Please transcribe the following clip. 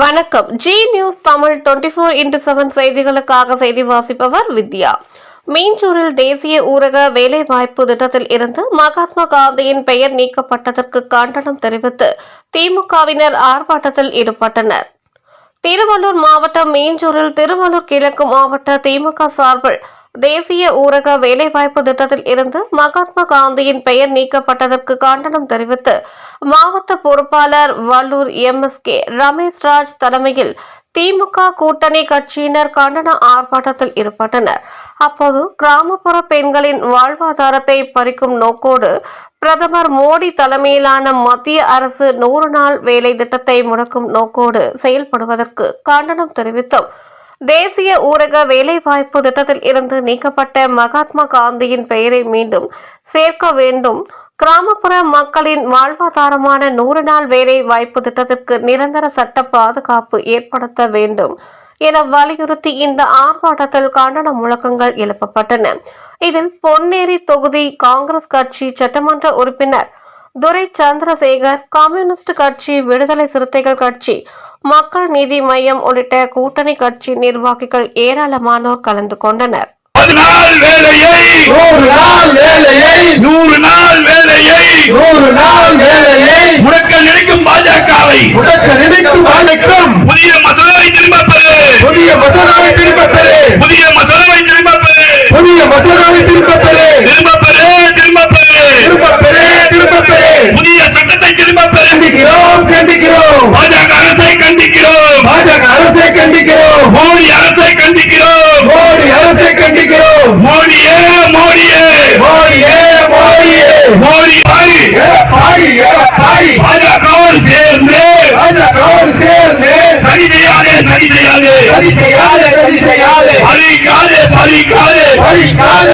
வணக்கம். Zee news Tamil twenty four into seven செய்திகளுக்காக செய்தி வாசிப்பவர் வித்யா. மீஞ்சூரில் தேசிய ஊரக வேலைவாய்ப்பு திட்டத்தில் இருந்து மகாத்மா காந்தியின் பெயர் நீக்கப்பட்டதற்கு கண்டனம் தெரிவித்து திமுகவினர் ஆர்ப்பாட்டத்தில் ஈடுபட்டனர். திருவள்ளூர் மாவட்டம் மீஞ்சூரில் திருவள்ளூர் கிழக்கு மாவட்ட திமுக சார்பில் தேசிய ஊரக வேலைவாய்ப்பு திட்டத்தில் இருந்து மகாத்மா காந்தியின் பெயர் நீக்கப்பட்டதற்கு கண்டனம் தெரிவித்து மாவட்ட பொறுப்பாளர் வல்லூர் எம்எஸ்கே ரமேஷ் ராஜ் தலைமையில் திமுக கூட்டணி கட்சியினர் கண்டன ஆர்ப்பாட்டத்தில் ஈடுபட்டனர். அப்போது கிராமப்புற பெண்களின் வாழ்வாதாரத்தை பறிக்கும் நோக்கோடு பிரதமர் மோடி தலைமையிலான மத்திய அரசு நூறு நாள் வேலை திட்டத்தை முடக்கும் நோக்கோடு செயல்படுவதற்கு கண்டனம் தெரிவித்தோம். தேசிய ஊரக வேலைவாய்ப்பு திட்டத்தில் இருந்து நீக்கப்பட்ட மகாத்மா காந்தியின் பெயரை மீண்டும் சேர்க்க வேண்டும். கிராமப்புற மக்களின் வாழ்வாதாரமான நூறு நாள் வேலை வாய்ப்பு திட்டத்திற்கு நிரந்தர சட்ட பாதுகாப்பு ஏற்படுத்த வேண்டும் என வலியுறுத்தி இந்த ஆர்ப்பாட்டத்தில் கண்டன முழக்கங்கள் எழுப்பப்பட்டன. இதில் பொன்னேரி தொகுதி காங்கிரஸ் கட்சி சட்டமன்ற உறுப்பினர் துரை சந்திரசேகர் கம்யூனிஸ்ட் கட்சி விடுதலை சிறுத்தைகள் கட்சி மக்கள் நீதி மையம் உள்ளிட்ட கூட்டணி கட்சி நிர்வாகிகள் ஏராளமானோர் கலந்து கொண்டனர். நூறு நாள் வேலையை நூறு நாள் வேலையை நூறு நாள் எடப்பாடி பாஜகவோடு சேர்ந்து. பாஜகவோடு சேர்ந்து. சரி செய்யாதே சரி செய்யாதே. சரி செய்யாதே சரி செய்யாதே. பறிக்காதே பறிக்காதே பறிக்காதே